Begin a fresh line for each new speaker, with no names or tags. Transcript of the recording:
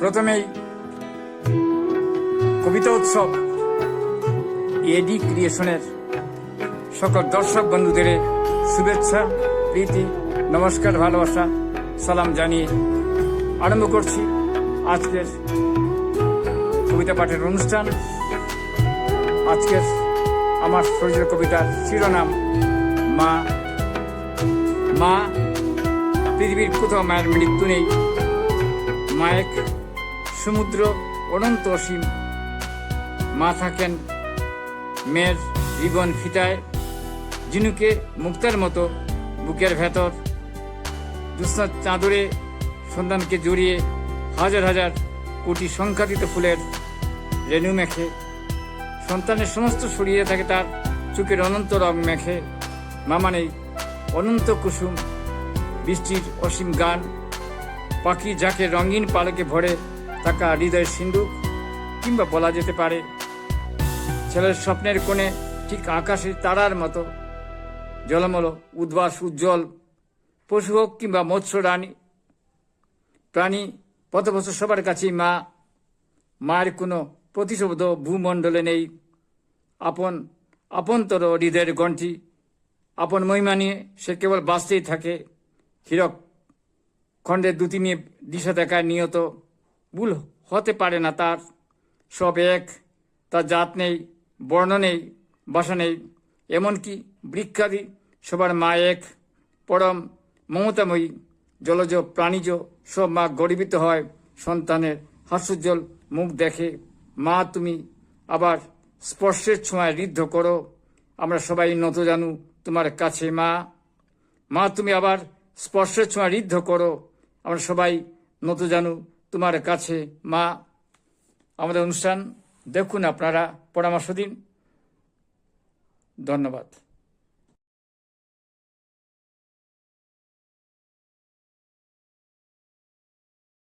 প্রথমেই কবিতা উৎসব এডি ক্রিয়েশনের সকল দর্শক বন্ধুদের শুভেচ্ছা, প্রীতি, নমস্কার, ভালোবাসা, সালাম জানিয়ে আরম্ভ করছি আজকের কবিতা পাঠের অনুষ্ঠান। আজকের আমার শরীরের কবিতার শিরোনাম, মা। মা, পৃথিবীর কোথাও মায়ের মৃত্যু নেই। মা এক সমুদ্র অনন্ত অসীম। মা থাকেন মেয়ের জীবন ফিতায়, জিনুকে মুক্তার মতো বুকের ভেতর। জ্যোৎস্নার চাদরে সন্তানকে জড়িয়ে হাজার হাজার কোটি সংখ্যাতিত ফুলের রেণু মেখে। সন্তানের সমস্ত শরীরে থাকে তার চোখের অনন্ত রং মেখে। মামা নেই অনন্ত কুসুম, বৃষ্টির অসীম গান। পাখি যাকে রঙিন পালকে ভরে থাকা হৃদয়ের সিন্ধুক কিংবা বলা যেতে পারে, ছেলের স্বপ্নের কোণে ঠিক আকাশের তারার মতো, জলমল উদ্বাস উজ্জ্বল, পশু হোক কিংবা মৎস্য রানী, প্রাণী পথবস সবার কাছেই মা, মায়ের কোনো প্রতিশব্দ ভূমণ্ডলে নেই। আপন, আপনতর হৃদয়ের গণ্ঠি আপন মহিমা নিয়ে সে কেবল বাঁচতেই থাকে। হীরক খণ্ডের দুটি নিয়ে দিশা দেখায় নিয়ত। ভুল হতে পারে না, তার সব এক, তার জাত নেই, বর্ণ নেই, বাসা নেই। এমনকি বৃক্ষাদি সবার মা এক, পরম, মমতাময়ী, জলজ, প্রাণীজ, সব মা গর্বিত হয় সন্তানের হাস্যোজ্জ্বল মুখ দেখে। মা, তুমি আবার স্পর্শের ছোঁয়ায় ঋদ্ধ করো। আমরা সবাই নত জানু তোমার কাছে, মা। মা, তুমি আবার স্পর্শের ছোঁয়া ঋদ্ধ করো। আমরা সবাই নত জানু তোমার কাছে মা আমাদের অনুষ্ঠান দেখুন আপনারা পরামর্শ দিন। ধন্যবাদ।